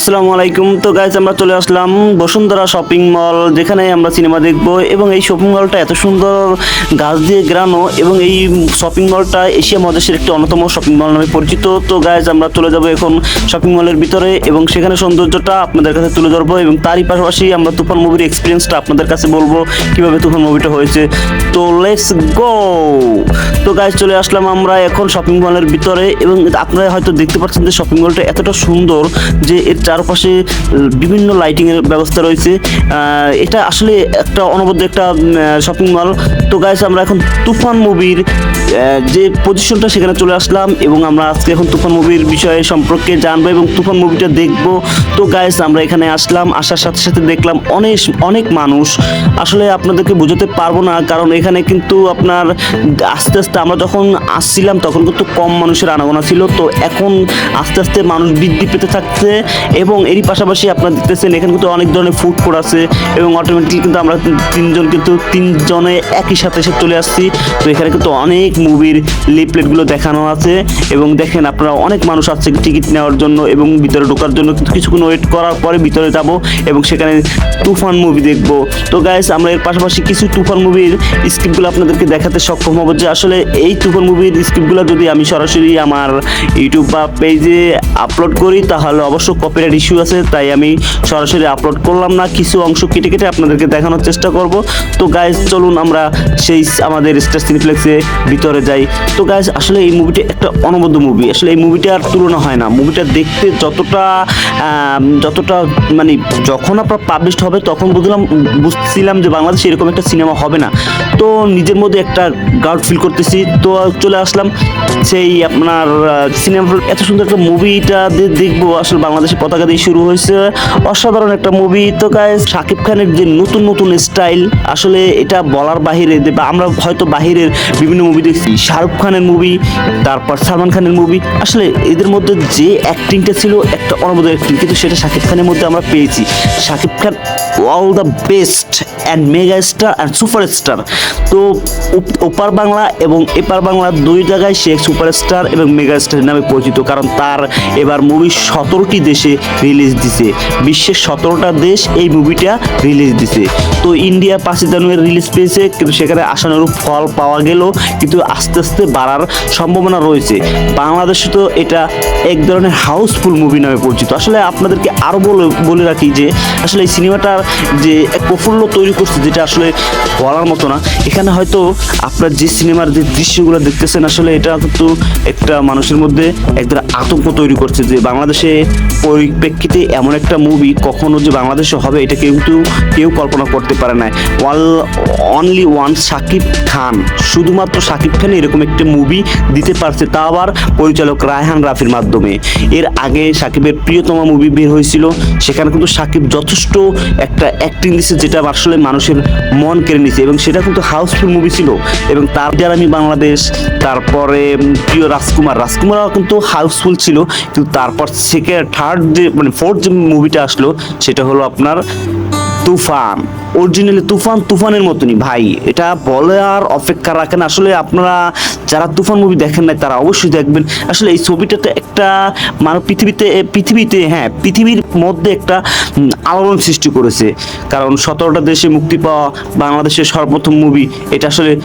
আসসালামু আলাইকুম। তো গাইজ আমরা চলে আসলাম বসুন্ধরা শপিং মল যেখানে আমরা সিনেমা দেখব এবং এই শপিং মলটা এত সুন্দর গাছ দিয়ে গ্রানো এবং এই শপিং মলটা এশিয়া মহাদেশের একটি অন্যতম শপিং মল নামে পরিচিত। তো গাইজ আমরা চলে যাব এখন শপিং মলের ভিতরে এবং সেখানে সৌন্দর্যটা আপনাদের কাছে তুলে ধরবো এবং তারই পাশাপাশি আমরা তুফান মুভির এক্সপিরিয়েন্সটা আপনাদের কাছে বলব কীভাবে তুফান মুভিটা হয়েছে। তো লেটস গো তো গাইজ চলে আসলাম আমরা এখন শপিং মলের ভিতরে এবং আপনারা হয়তো দেখতে পাচ্ছেন যে শপিং মলটা এতটা সুন্দর যে এর চারপাশে বিভিন্ন লাইটিংয়ের ব্যবস্থা রয়েছে। এটা আসলে একটা অনবদ্য একটা শপিং মল তো গাইজ আমরা এখন তুফান মুভির যে পজিশনটা সেখানে চলে আসলাম এবং আমরা আজকে এখন তুফান মুভির বিষয়ে সম্পর্কে জানব এবং তুফান মুভিটা দেখব। তো গাইজ আমরা এখানে আসলাম, আসার সাথে সাথে দেখলাম অনেক অনেক মানুষ। আসলে আপনাদেরকে বোঝাতে পারব না, কারণ এখানে কিন্তু আপনার, আস্তে আস্তে আমরা যখন আসছিলাম, তখন কিন্তু কম মানুষের আনাগোনা ছিল। তো এখন আস্তে আস্তে মানুষ বৃদ্ধি পেতে থাকছে এবং এরই পাশাপাশি আপনারা দেখতেছেন, এখানে কিন্তু অনেক ধরনের ফুড কোর্ট আছে এবং অটোমেটিকলি কিন্তু আমরা তিনজন কিন্তু তিনজনে একই সাথে এসে চলে আসছি। তো এখানে কিন্তু অনেক মুভির লিফলেটগুলো দেখানো আছে এবং দেখেন আপনারা অনেক মানুষ আসছে টিকিট নেওয়ার জন্য এবং ভিতরে ঢোকার জন্য কিন্তু কিছুক্ষণ ওয়েট করার পরে ভিতরে যাব এবং সেখানে তুফান মুভি দেখব। তো গাইস আমরা এর পাশাপাশি কিছু তুফান মুভির স্ক্রিপ্টগুলো আপনাদেরকে দেখাতে সক্ষম হব যে আসলে এই তুফান মুভির স্ক্রিপ্টগুলো যদি আমি সরাসরি আমার ইউটিউব বা পেজে আপলোড করি, তাহলে অবশ্য কপিরাইট ইস্যু আছে, তাই আমি সরাসরি আপলোড করলাম না। কিছু অংশ কেটে কেটে আপনাদেরকে দেখানোর চেষ্টা করব। তো গাইজ চলুন আমরা সেই আমাদের স্টার সিনিপ্লেক্সে ভিতরে যাই। তো গাইজ আসলে এই মুভিটা একটা অনবদ্য মুভি আসলে এই মুভিটার তুলনা হয় না। মুভিটা দেখতে যতটা যতটা মানে যখন আপনার পাবলিশড হবে, তখন বুঝলাম, বুঝছিলাম যে বাংলাদেশে এরকম একটা সিনেমা হবে না। তো নিজের মধ্যে একটা গার্ড ফিল করতেছি। তো চলে আসলাম সেই আপনার সিনেমা এত সুন্দর একটা মুভিটা দেখব। আসলে বাংলাদেশের পতাকা দিয়ে শুরু হয়েছে। অসাধারণ একটা মুভি তো গাইজ শাকিব খানের যে নতুন নতুন স্টাইল আসলে এটা বলার বাহিরে আমরা হয়তো বাহিরের বিভিন্ন মুভি দেখছি। শাহরুখ খানের মুভি তারপর সালমান খানের মুভি আসলে এদের মধ্যে যে অ্যাক্টিংটা ছিল, একটা অনবদ্য অ্যাক্টিং কিন্তু সেটা শাকিব খানের মধ্যে আমরা পেয়েছি। Shakib Khan all the best and mega star and super star তো ওপার বাংলা এবং এপার বাংলা দুই জায়গায় সে সুপারস্টার এবং মেগা স্টার নামে পরিচিত, কারণ তার এবার মুভি সতেরোটি দেশে রিলিজ দিছে। বিশ্বের সতেরোটা দেশ এই মুভিটা রিলিজ দিছে। তো ইন্ডিয়া পাঁচই জানুয়ারি রিলিজ পেয়েছে, কিন্তু সেখানে আশানুরূপ ফল পাওয়া গেল কিন্তু আস্তে আস্তে বাড়ার সম্ভাবনা রয়েছে। বাংলাদেশে তো এটা এক ধরনের হাউসফুল মুভি নামে পরিচিত। আসলে আপনাদেরকে আরও বলে বলে রাখি যে, আসলে এই সিনেমাটার যে এক প্রফুল্ল তৈরি করছে, যেটা আসলে বলার মতো না এখানে হয়তো আপনার যে সিনেমার যে দৃশ্যগুলো দেখতেছেন, আসলে এটা কিন্তু একটা মানুষের মধ্যে এক ধরনের আতঙ্ক তৈরি করছে যে বাংলাদেশে পরিপ্রেক্ষিতে এমন একটা মুভি কখনো যে বাংলাদেশে হবে, এটা কিন্তু কেউ কল্পনা করতে পারে না ওয়াল অনলি ওয়ান সাকিব খান, শুধুমাত্র সাকিব খান এরকম একটা মুভি দিতে পারছে, তা আবার পরিচালক রায়হান রাফির মাধ্যমে। এর আগে সাকিবের প্রিয়তম মুভি বের হয়েছিল, সেখানে কিন্তু সাকিব যথেষ্ট একটা অ্যাক্টিং দিচ্ছে যেটা আসলে মানুষের মন কেড়ে নিছে, এবং সেটা কিন্তু হাউসফুল মুভি ছিল এবং তার আমি বাংলাদেশ, তারপরে প্রিয় রাজকুমার, রাজকুমারও কিন্তু হাউসফুল ছিল, কিন্তু তারপর সেকেন্ড থার্ড যে মানে ফোর্থ যে মুভিটা আসলো, সেটা হলো আপনার তুফান। অরিজিনালি তুফান, তুফানের মতনই। ভাই, এটা বলে আর অপেক্ষা রাখেন। আসলে আপনারা যারা তুফান মুভি দেখেন না তারা অবশ্যই দেখবেন। আসলে এই ছবিটাতে একটা মানব পৃথিবীতে পৃথিবীতে হ্যাঁ পৃথিবীর মধ্যে একটা আলোড়ন সৃষ্টি করেছে। কারণ সতেরোটা দেশে মুক্তি পাওয়া বাংলাদেশের সর্বপ্রথম মুভি এটা আসলে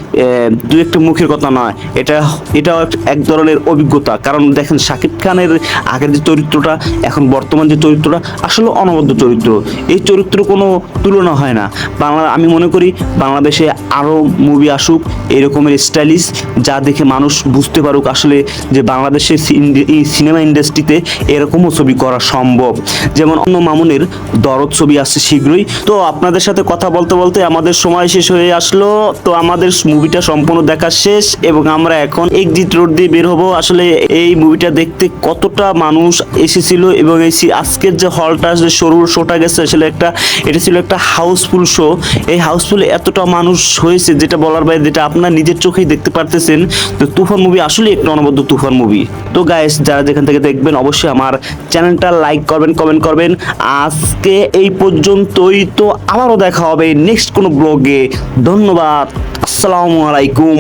দু একটা মুখের কথা নয়। এটা, এটাও এক- ধরনের অভিজ্ঞতা। কারণ দেখেন, শাকিব খানের আগের যে চরিত্রটা, এখন বর্তমান যে চরিত্রটা, আসলে অনবদ্য চরিত্র। এই চরিত্র কোনো তুলনা হয় না। বাংলা, আমি মনে করি বাংলাদেশে আরও মুভি আসুক, এরকমের স্টাইলিশ যা দেখে মানুষ বুঝতে পারুক আসলে যে বাংলাদেশের এই সিনেমা ইন্ডাস্ট্রিতে এরকমও ছবি করা সম্ভব। যেমন অন্য মামুনের দরদ ছবি আসছে শীঘ্রই। তো আপনাদের সাথে কথা বলতে বলতে আমাদের সময় শেষ হয়ে আসলো। তো আমাদের মুভিটা সম্পূর্ণ দেখা শেষ এবং আমরা এখন এক্সিট রোড দিয়ে বের হব। আসলে এই মুভিটা দেখতে কতটা মানুষ এসেছিল এবং এই আজকের যে হলটা যে সরু শোটা গেছে, আসলে একটা এটা ছিল একটা হাউসফুল শো এই হাউসফুল এতটা মানুষ হয়েছে, যেটা বলার বাইরে যেটা আপনার নিজের চোখেই দেখতে পারতেছেন। তো তুফান মুভি আসলে একটা অনবদ্য তুফান মুভি তো গাইস যারা যেখান থেকে দেখবেন, অবশ্যই আমার চ্যানেলটা লাইক করবেন কমেন্ট করবেন। আজকে এই পর্যন্তই। তো আবারও দেখা হবে নেক্সট কোনো ব্লগে। ধন্যবাদ। আসসালামু আলাইকুম।